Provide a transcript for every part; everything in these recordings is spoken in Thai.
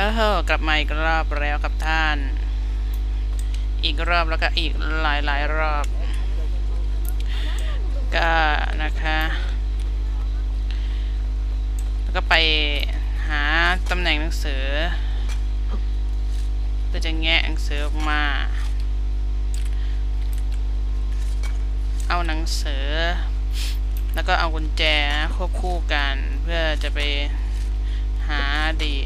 เออเฮกลับมาอีกรอบแล้วครับท่าน อีกรอบแล้วก็อีกหลายหลายรอบ ก็นะคะ แล้วก็ไปหาตำแหน่งหนังสือเพื่อจะแงะหนังสือออกมา เอาหนังสือ แล้วก็เอากุญแจควบคู่กัน เพื่อจะไปหาอดี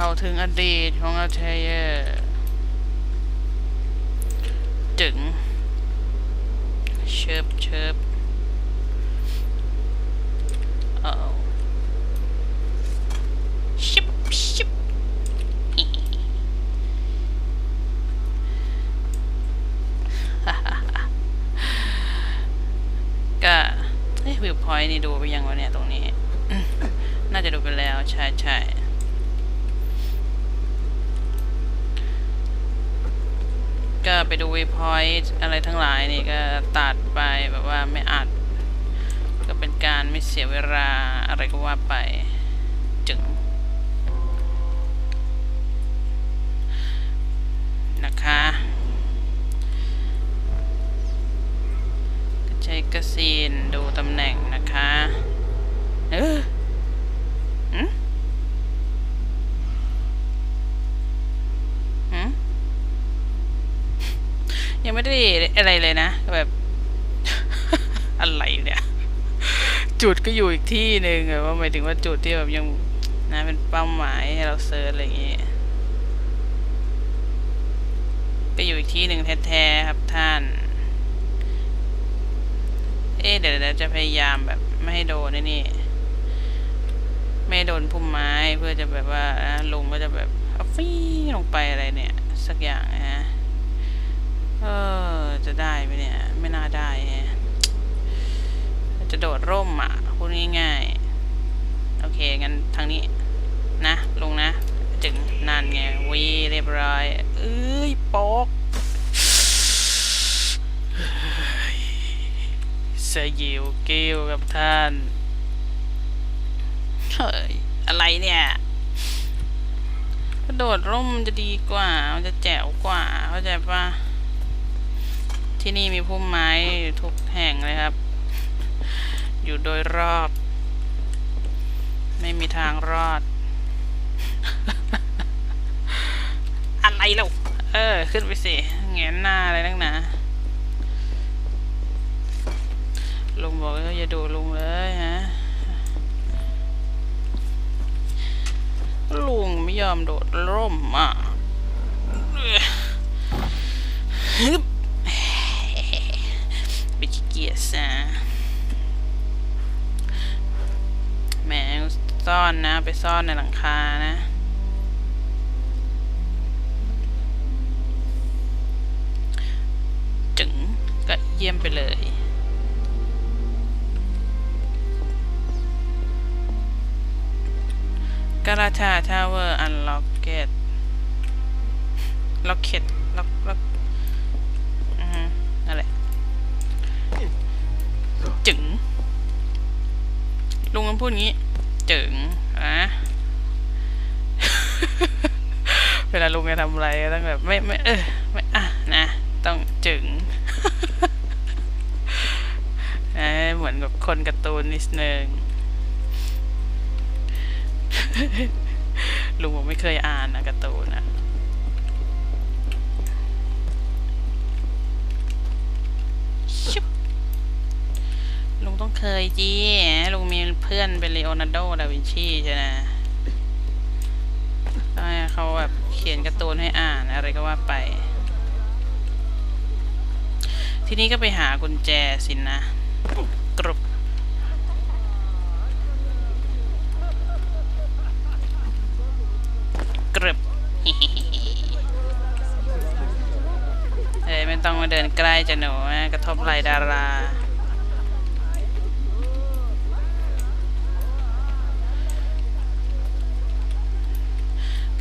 เข้าถึงอดีตของอาเทเยจึงเชิบเชิบโอ้ชิบชิบก็เอ้ยวิวพอยต์นี่ดูไปยังวะเนี่ยตรงนี้ น่าจะดูไปแล้ว ใช่ใช่ ก็ไปดูวีพอยต์อะไรทั้งหลายนี่ก็ตัดไปแบบว่าไม่อัด ก็เป็นการไม่เสียเวลาอะไรก็ว่าไป อะไรเลยนะ แบบ อะไรเนี่ย จุดก็อยู่อีกที่หนึ่งอะว่าหมายถึงว่าจุดที่แบบยังนะเป็นเป้าหมายให้เราเซิร์ชอะไรอย่างเงี้ยก็อยู่อีกที่หนึ่งแท้ๆครับท่าน เอ๊ะเดี๋ยวเดี๋ยวจะพยายามแบบไม่ให้โดนนี่ ไม่โดนพุ่มไม้เพื่อจะแบบว่าลุงก็จะแบบเอาฟี่ลงไปอะไรเนี่ย สักอย่างนะฮะ เออ จะได้ไหมเนี่ย ไม่น่าได้ จะโดดร่มอะพูดง่ายๆ โอเค งั้นทางนี้ นะ ลงนะ จึงนันไงวีเรียบร้อย เอ้ยโป๊กสยิวกิ้วกับท่าน เฮ้ย อะไรเนี่ยกระโดดร่มจะดีกว่า มันจะแจ๋วกว่า เข้าใจปะ ที่นี่มีพุ่มไม้อยู่ทุกแห่งเลยครับ อยู่โดยรอบ ไม่มีทางรอด อะไรเล่าเออ ขึ้นไปสิแงนหน้าอะไรนักหนาลุงบอกว่าอย่าดูลุงเลยฮะลุงไม่ยอมโดดร่มอะฮึบ ไปขี้เกียจซะแหมซ่อนนะ ไปซ่อนในหลังคานะจึงก็เยี่ยมไปเลยกาลาชาทาวเวอร์อันล็อกเก็ตล็อกเก็ตล็อกล็อก วันพูดงี้ เจึงอะเวลาลุงจะทำอะไรต้องแบบไม่ไม่เออไม่อะนะต้องจึงเอ้เหมือนกับคนการ์ตูนนิดนึงลุงผมไม่เคยอ่านนะการ์ตูนนะ ต้องเคยจีลุงมีเพื่อนเป็นเลโอนาร์โด ดาวินชีใช่ไหมให้เขาแบบเขียนการ์ตูนให้อ่านอะไรก็ว่าไป ทีนี้ก็ไปหากุญแจสินนะกรุบกรึบเฮ้ยไม่ต้องมาเดินใกล้จะหนูนะกระทบไหลดารา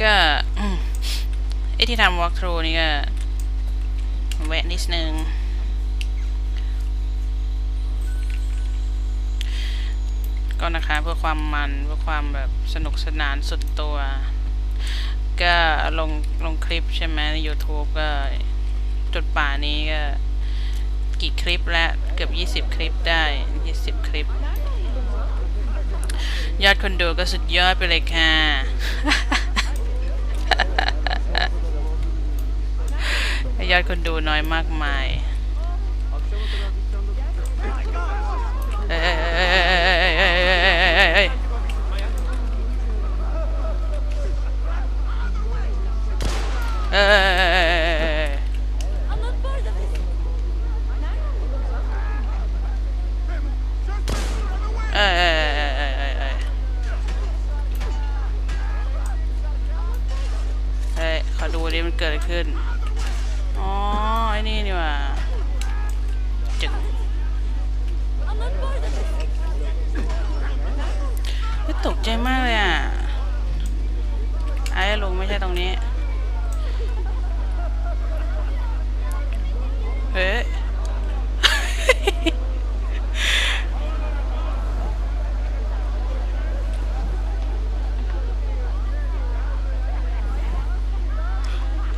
ก็ไอที่ทำ walk through นี่ก็แวะนิดนึงก็นะคะเพื่อความมันเพื่อความแบบสนุกสนานสุดตัว ก็ลงลงคลิปใช่ไหมใน YouTube ก็จุดป่านี้ก็กี่คลิปแล้ว เกือบ 20 คลิปได้ 20 คลิป ยอดคนดูก็สุดยอดไปเลยค่ะ ยอดคนดูน้อยมากมายเอ้ยเอ้ยเอ้ยเฮ้ยขอดูดิมันเกิดอะไรขึ้น อ๋อไอ้นี่นี่ว่าจึงตกใจมากเลยอะ ไอ้ลุงไม่ใช่ตรงนี้ เฮ้ย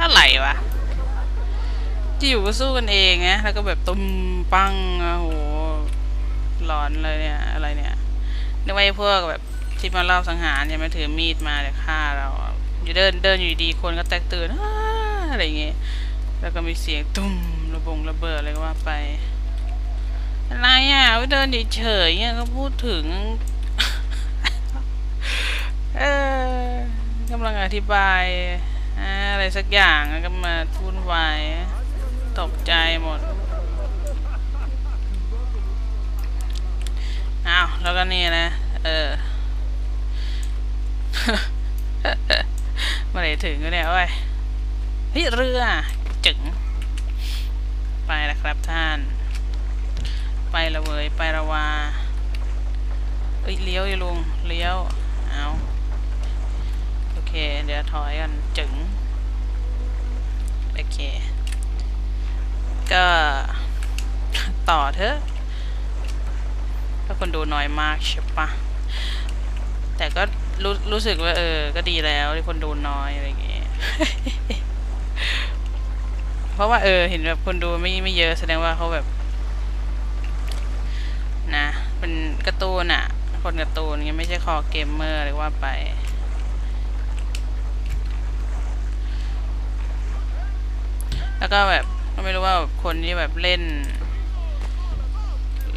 อะไรวะ ที่อยู่ก็สู้กันเองนะแล้วก็แบบตุ้มปังโอะโหหลอนเลยเนี่ยอะไรเนี่ยนึกว่าไอ้พวกแบบที่มาเล่าสังหารเนี่ยมาถือมีดมาเดี๋ยวฆ่าเราอยู่เดินเดินอยู่ดีคนก็แตกตื่นอะไรอย่างเงี้ยแล้วก็มีเสียงตุ้มระบงระเบิดอะไรก็ว่าไป อะไรอะไปเดินเฉยเนี่ยก็พูดถึงเออกำลังอธิบายอะไรสักอย่างก็มาวุ่นวาย ตกใจหมด อ้าว แล้วก็นี่นะ เออมื่อไหร่ถึงก็เนี่ยโอ้ยเฮ้ยเรือจึงไปล้วครับท่าน ไปละเวยไปละวาเอ้ยเลี้ยวอยู่ลุงเลี้ยวเอาโอเค เดี๋ยวถอยกันจึงโอเค ก็ ต่อเถอะถ้าคนดูน้อยมากใช่ปะแต่ก็รู้รู้สึกว่าเออ ก็ดีแล้วที่คนดูน้อยอะไรอย่างเงี้ยเพราะว่าเออ เห็นแบบคนดูไม่ไม่เยอะแสดงว่าเขาแบบ นะเป็นการ์ตูนอะคนการ์ตูนเงี้ยไม่ใช่คอเกมเมอร์หรือว่าไปแล้วก็แบบ ก็ไม่รู้ว่าคนที่แบบเล่น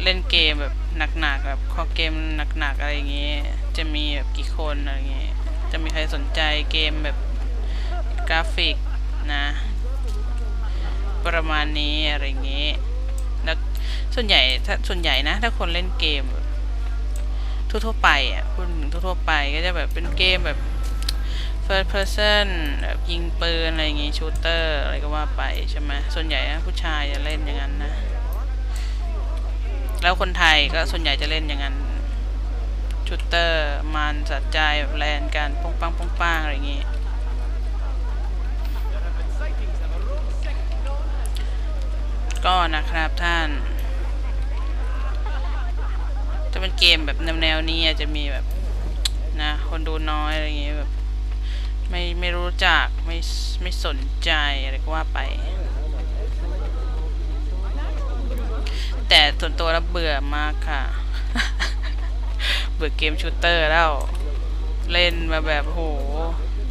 เล่นเกมแบบหนักๆแบบคอเกมหนักๆอะไรอย่างเงี้ยจะมีแบบกี่คนอะไรอย่างเงี้ยจะมีใครสนใจเกมแบบกราฟิกนะ ประมาณนี้อะไรอย่างเงี้ยแล้วส่วนใหญ่ถ้าส่วนใหญ่นะ ถ้าคนเล่นเกมทั่วๆไปอะพูดถึงทั่วๆไปก็จะแบบเป็นเกมแบบ first person แบบยิงปืนอะไรอย่างงี้ชูเตอร์อะไรก็ว่าไปใช่ไหมส่วนใหญ่นะผู้ชายจะเล่นอย่างนั้นนะ แล้วคนไทยก็ส่วนใหญ่จะเล่นอย่างนั้นชูเตอร์มันสัดใจแบบแลนกันป้องปังป้องปังอะไรอย่างงี้ก็นะครับท่านจะเป็นเกมแบบแนวๆนี้อาจจะมีแบบนะคนดูน้อยอะไรอย่างเงี้ยแบบ ไม่ไม่รู้จักไม่ไม่สนใจอะไรก็ว่าไป แต่ส่วนตัวแล้วเบื่อมากค่ะ เบื่อเกมชูตเตอร์แล้ว เล่นมาแบบโห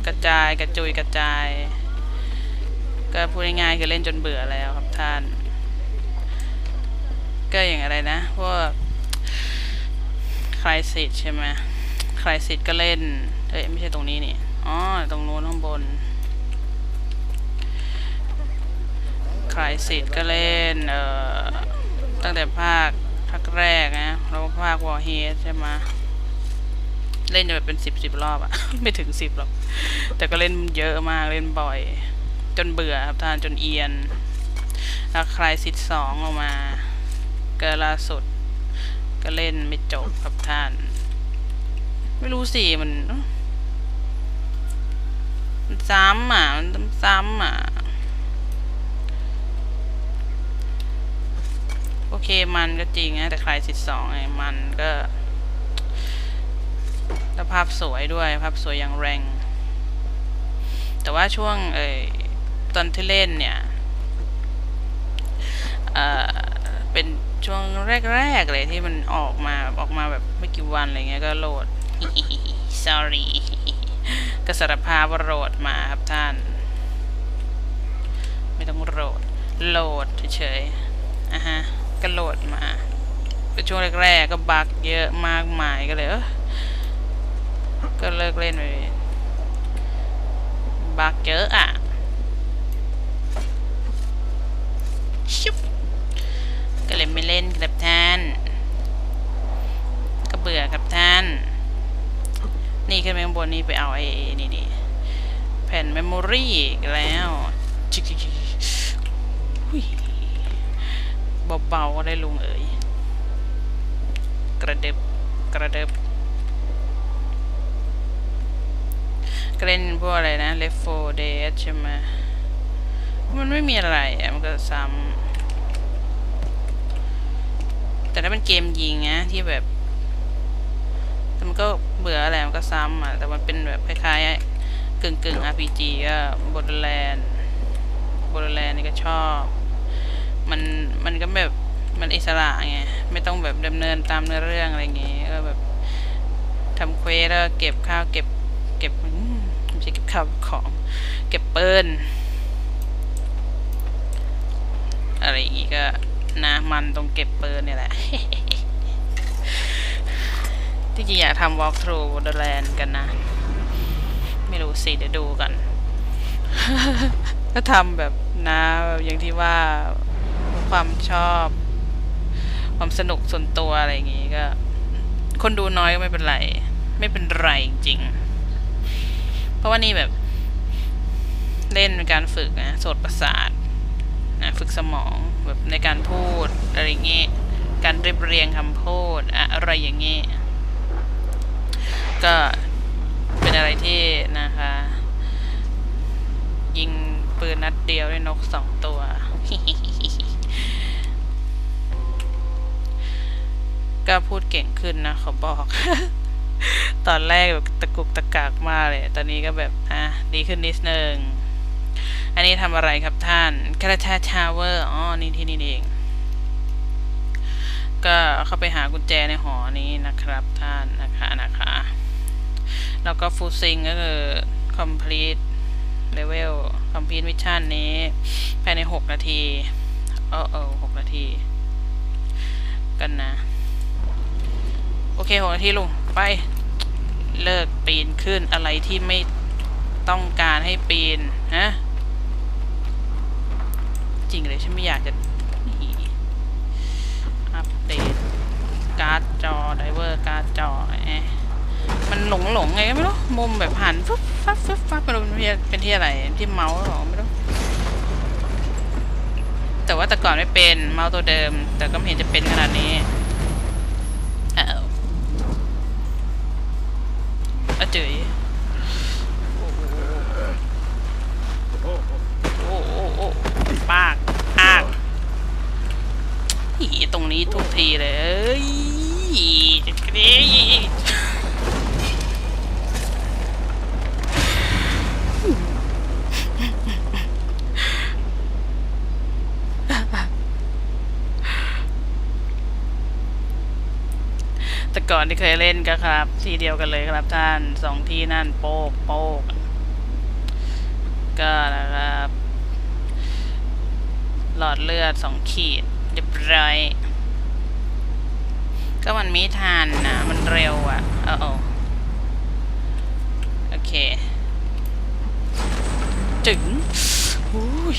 กระจายกระจุยกระจาย ก็พูดง่ายๆคือเล่นจนเบื่อแล้วครับท่าน ก็อย่างอะไรนะพวกคลายสิทใช่ไหมคลายสิทก็เล่นเอ้ยไม่ใช่ตรงนี้นี่ อ๋อ ตรงนู้นข้างบนคลายสิทก็เล่น เอ่อ ตั้งแต่ภาค ภาคแรกนะ แล้วภาควอร์เฮดใช่ไหมเล่นจะแบบเป็นสิบสิบรอบอะ ไม่ถึงสิบหรอก แต่ก็เล่นเยอะมาก เล่นบ่อย จนเบื่อครับท่านจนเอียน แล้วคลายสิทสองออกมาก็ล่าสุด ก็เล่นไม่จบครับท่าน ไม่รู้สิมัน ซ้ำอะ มันซ้ำอะ โอเคมันก็จริงนะ แต่ใคลายสิทสองไงมันก็าพสวยด้วย ภาพสวยอย่างแรง แต่ว่าช่วงเออตอนที่เล่นเนี่ยเอ่อเป็นช่วงแรก ๆ เลยที่มันออกมาออกมาแบบไม่กี่วันอะไรเงี้ยก็โหลด sorry ก็สารภาพว่าโหลดมาครับท่าน ไม่ต้องโหลดโหลดเฉยๆอะฮะก็โหลดมาเป็นช่วงแรกๆก็บักเยอะมากมายก็เลยเออก็เลิกเล่นไปบักเยอะอะชุบก็เลยไม่เล่นครับท่าน ก็เบื่อครับ นี่ขึ้นไปข้างบนนี่ไปเอาไอ้นี่นี่แผ่นเมมโมรี่อีกแล้วชิกชิกชิกหุยเบาๆก็ได้ลุงเอ๋ยกระเดึบกระเดึบเล่นพวกอะไรนะ Left 4 Dead ใช่ไหมมันไม่มีอะไรอะมันก็ซ้ำแต่ถ้าเป็นเกมยิงนะที่แบบ แต่มันก็เบื่อ ซ้ำอะแต่มันเป็นแบบคล้ายๆกึ่งกึ่งๆ RPG ก็บนแลนบนแลนนี่ก็ชอบ มันมันก็แบบมันอิสระไงไม่ต้องแบบดำเนินตามเนื้อเรื่องอะไรเงี้ยก็แบบทำเควสแล้วเก็บข้าวเก็บเก็บไม่ใช่เก็บข้าวของเก็บเปืนอะไรอย่างงี้ก็นะมันตรงเก็บเปืนเนี่ยแหละ ที่จริงอยากทำ walk through Borderland กันนะ ไม่รู้สิ เดี๋ยวดูกัน ก็ทำแบบนะแบบอย่างที่ว่าความชอบ ความสนุกส่วนตัวอะไรอย่างงี้ก็ คนดูน้อยก็ไม่เป็นไร ไม่เป็นไรจริง เพราะว่านี่แบบ เล่นเป็นการฝึกนะสดประสาทนะฝึกสมองแบบในการพูดอะไรอย่างงี้ การเรียบเรียงคำพูด อะอะไรอย่างงี้ ก็เป็นอะไรที่นะคะ ยิงปืนนัดเดียวได้นกสองตัว ก็พูดเก่งขึ้นนะเขาบอก ตอนแรกแบบตะกุกตะกากมากเลย ตอนนี้ก็แบบ อะ ดีขึ้นนิดนึงอันนี้ทำอะไรครับท่านคาราชาชาเวอร์ อ๋อ นี่ที่นี่เอง ก็เข้าไปหากุญแจในหอนี้นะครับท่านนะคะนะคะ แล้วก็ฟูซิงก็คือ complete level complete mission นี้ ภายใน 6 นาที เออเออหกนาที กันนะ โอเคหกนาทีลุง ไป เลิกปีนขึ้นอะไรที่ไม่ต้องการให้ปีน ฮะ จริงเลย ฉันไม่อยากจะอัปเดต การ์ดจอไดเวอร์การ์ดจอแอะ มันหลงหลงไงก็ไม่รู้ มุมแบบหันฟึบฟับฟึบฟับไม่รู้เป็นที่เป็นที่อะไรที่เมาส์หรอไม่รู้ แต่ว่าแต่ก่อนไม่เป็นเมาส์ตัวเดิม แต่ก็ไม่เห็นจะเป็นขนาดนี้อ้าวอาเจ๋ยโอ้โหโอ้โหอ้ปากอากอีตรงนี้ทุกทีเลยจะกรีด แต่ก่อนที่เคยเล่นก็ครับ ที่เดียวกันเลยครับท่านสองที่นั่นโป๊กโป๊กก็นะครับ หลอดเลือดสองขีดเรียบร้อยก็มันไม่ทันนะมันเร็วอะ่ะเออโอโอเค ถึงอุ้ย